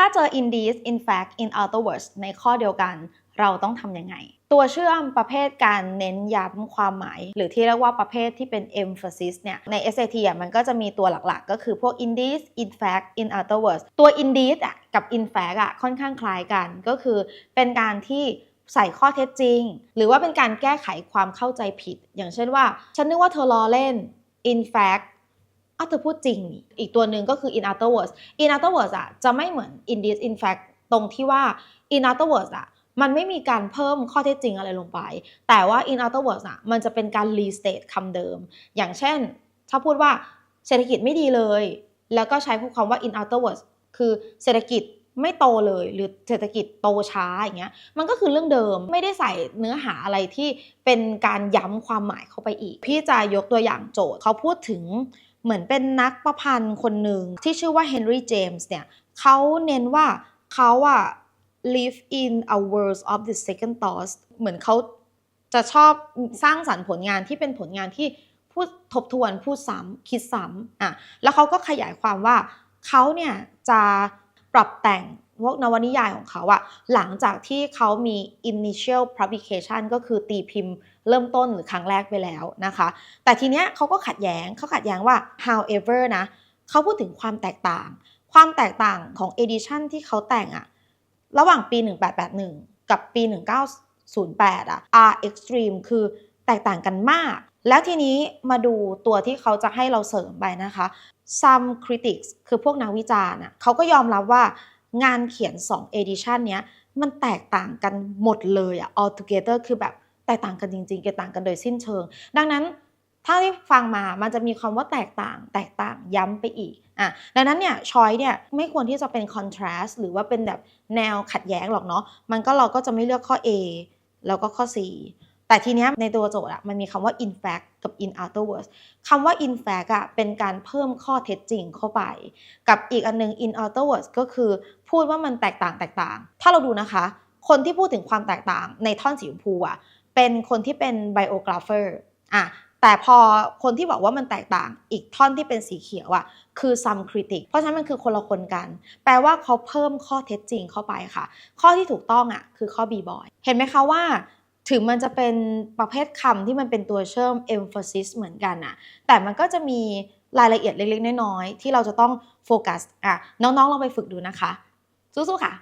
ถ้าเจอ in this in fact in other words ในข้อเดียวกัน เราต้องทำยังไง ตัวเชื่อมประเภทการเน้นย้ำความหมาย หรือที่เรียกว่าประเภทที่เป็น emphasis เนี่ยใน SAT อะมันก็จะมีตัวหลักๆ ก็คือพวก in this in fact in other words ตัว in this อะกับ in fact อะค่อนข้างคล้ายกันก็คือเป็นการที่ใส่ข้อเท็จจริง หรือว่าเป็นการแก้ไขความเข้าใจผิด อย่างเช่นว่า ฉันนึกว่าเธอล้อเล่น in fact อ้าวเธอพูดจริงนี่อีกตัวหนึ่งก็คือ in other words in other words อะจะไม่เหมือน in this in fact ตรงที่ว่า in other words อะมันไม่มีการเพิ่มข้อเท็จจริงอะไรลงไป แต่ว่า in other words อะมันจะเป็นการ restate คำเดิม อย่างเช่น ถ้าพูดว่าเศรษฐกิจไม่ดีเลย แล้วก็ใช้คำว่า in other words คือเศรษฐกิจไม่โตเลยหรือเศรษฐกิจโตช้าอย่างเงี้ยมันก็คือเรื่องเดิมไม่ได้ใส่เนื้อหาอะไรที่เป็นการย้ำความหมายเข้าไปอีก พี่จะยกตัวอย่างโจทย์เขาพูดถึง เหมือนเป็นนักประพันธ์คนหนึ่งที่ชื่อว่าเฮนรี่เจมส์เนี่ยเขาเน้นว่าเขาอะ live in a world of the second thoughts เหมือนเขาจะชอบสร้างสรรค์ผลงานที่เป็นผลงานที่พูดทบทวนพูดซ้ำคิดซ้ำอะแล้วเขาก็ขยายความว่าเขาเนี่ยจะปรับแต่ง พวกนวนิยายของเขาอะหลังจากที่เขามี initial publication ก็คือตีพิมพ์เริ่มต้นหรือครั้งแรกไปแล้วนะคะ แต่ทีเนี้ยเขาก็ขัดแย้งเขาขัดแย้งว่า however นะเขาพูดถึงความแตกต่าง ความแตกต่างของ edition ที่เขาแต่งอะระหว่างปี 1881 กับปี 1908อะ are extreme คือแตกต่างกันมาก แล้วทีนี้มาดูตัวที่เขาจะให้เราเสริมไปนะคะ some critics คือพวกนักวิจารณ์อะเขาก็ยอมรับว่า งานเขียน 2 edition เนี้ยมันแตกต่างกันหมดเลยอะ all together คือแบบแตกต่างกันจริงๆแตกต่างกันโดยสิ้นเชิง ดังนั้นถ้าที่ฟังมามันจะมีคำว่าแตกต่าง แตกต่างย้ำไปอีกอะดังนั้นเนี่ยชอยเนี่ยไม่ควรที่จะเป็น contrast หรือว่าเป็นแบบแนวขัดแย้งหรอกเนาะมันก็เราก็จะไม่เลือกข้อ A แล้วก็ข้อ C แต่ทีเนี้ยในตัวโจทย์อะมันมีคำว่า in fact กับ in other words คำว่า in fact อะเป็นการเพิ่มข้อเท็จจริงเข้าไป กับอีกอันนึง in other words ก็คือพูดว่ามันแตกต่างแตกต่าง ถ้าเราดูนะคะ คนที่พูดถึงความแตกต่างในท่อนสีชมพูอะเป็นคนที่เป็น biographer อะแต่พอคนที่บอกว่ามันแตกต่างอีกท่อนที่เป็นสีเขียวอะคือ some critic เพราะฉะนั้นมันคือคนละคนกัน แปลว่าเขาเพิ่มข้อเท็จจริงเข้าไปค่ะ ข้อที่ถูกต้องอะคือข้อ B boy เห็นไหมคะว่า ถึงมันจะเป็นประเภทคำที่มันเป็นตัวเชื่อม emphasis เหมือนกันอะแต่มันก็จะมีรายละเอียดเล็กๆ น้อยๆ ที่เราจะต้องโฟกัสอะน้องๆลองไปฝึกดูนะคะ สู้ๆ ค่ะ